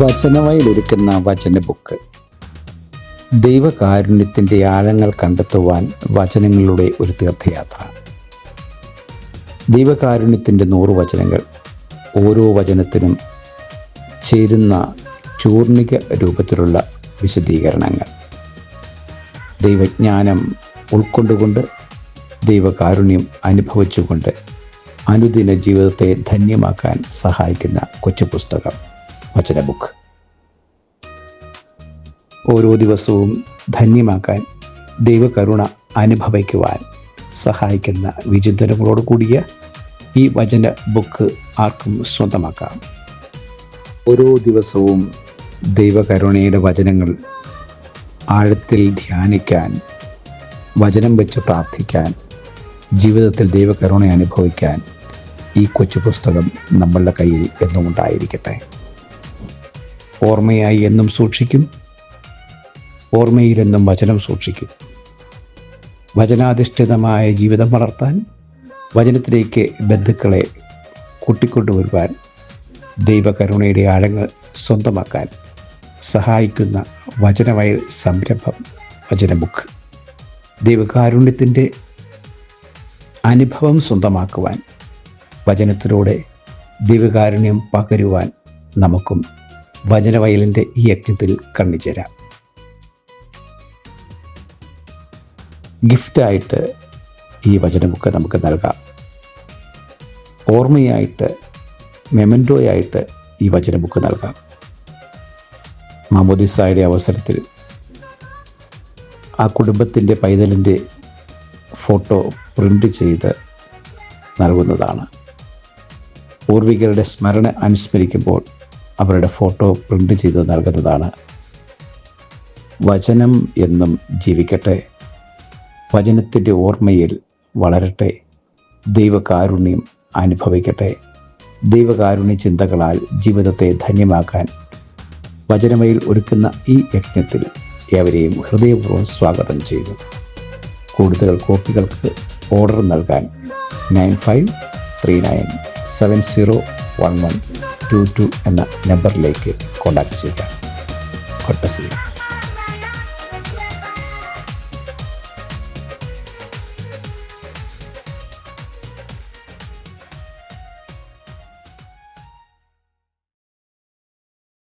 വചനവയിലൊരുക്കുന്ന വചന ബുക്ക്. ദൈവകാരുണ്യത്തിന്റെ ആഴങ്ങൾ കണ്ടെത്തുവാൻ വചനങ്ങളുടെ ഒരു തീർത്ഥയാത്ര. ദൈവകാരുണ്യത്തിന്റെ നൂറ് വചനങ്ങൾ ഓരോ വചനത്തിനും ചേരുന്ന ചൂർണിക രൂപത്തിലുള്ള വിശദീകരണങ്ങൾ. ദൈവജ്ഞാനം ഉൾക്കൊണ്ടുകൊണ്ട് ദൈവകാരുണ്യം അനുഭവിച്ചുകൊണ്ട് അനുദിന ജീവിതത്തെ ധന്യമാക്കാൻ സഹായിക്കുന്ന കൊച്ചു പുസ്തകം വചന ബുക്ക് ഓരോ ദിവസവും ധന്യമാക്കാൻ ദൈവകരുണ അനുഭവിക്കുവാൻ സഹായിക്കുന്ന വിചിന്തനങ്ങളോട് കൂടിയ ഈ വചന ബുക്ക് ആർക്കും സ്വന്തമാക്കാം. ഓരോ ദിവസവും ദൈവകരുണയുടെ വചനങ്ങൾ ആഴത്തിൽ ധ്യാനിക്കാൻ വചനം വെച്ച് പ്രാർത്ഥിക്കാൻ ജീവിതത്തിൽ ദൈവകരുണ അനുഭവിക്കാൻ ഈ കൊച്ചു പുസ്തകം നമ്മളുടെ കയ്യിൽ എന്നും ഉണ്ടായിരിക്കട്ടെ ഓർമ്മയായി എന്നും സൂക്ഷിക്കും. ഓർമ്മയിലെന്നും വചനം സൂക്ഷിക്കും. വചനാധിഷ്ഠിതമായ ജീവിതം വളർത്താൻ വചനത്തിലേക്ക് ബന്ധുക്കളെ കൂട്ടിക്കൊണ്ടുവരുവാൻ ദൈവകരുണയുടെ ആഴങ്ങൾ സ്വന്തമാക്കാൻ സഹായിക്കുന്ന വചനവയൽ സംരംഭം വചന ബുക്ക് ദൈവകാരുണ്യത്തിന്റെ അനുഭവം സ്വന്തമാക്കുവാൻ വചനത്തിലൂടെ ദിവ്യകാരുണ്യം പകരുവാൻ നമുക്കും വചനവയലിന്റെ ഈ യജ്ഞത്തിൽ കണ്ണിച്ചേരാം. ഗിഫ്റ്റായിട്ട് ഈ വചനമൊക്കെ നമുക്ക് നൽകാം. ഓർമ്മയായിട്ട് മെമന്റോയായിട്ട് ഈ വചനമൊക്കെ നൽകാം. മാമോദിസായുടെ അവസരത്തിൽ ആ കുടുംബത്തിന്റെ പൈതലിന്റെ ഫോട്ടോ പ്രിന്റ് ചെയ്ത് നൽകുന്നതാണ്. പൂർവികരുടെ സ്മരണ അനുസ്മരിക്കുമ്പോൾ അവരുടെ ഫോട്ടോ പ്രിന്റ് ചെയ്ത് നൽകുന്നതാണ്. വചനം എന്നും ജീവിക്കട്ടെ. വചനത്തിന്റെ ഓർമ്മയിൽ വളരട്ടെ. ദൈവകാരുണ്യം അനുഭവിക്കട്ടെ. ദൈവകാരുണ്യ ചിന്തകളാൽ ജീവിതത്തെ ധന്യമാക്കാൻ വചനമയിൽ ഒരുക്കുന്ന ഈ യജ്ഞത്തിൽ ഏവരെയും ഹൃദയപൂർവം സ്വാഗതം ചെയ്തു കൂടുതൽ കോപ്പികൾക്ക് ഓർഡർ നൽകാൻ nine five three nine seven zero one one two two എന്ന നമ്പറിലേക്ക് കോൺടാക്ട് ചെയ്യുക കൊട്ടശ്ശേരി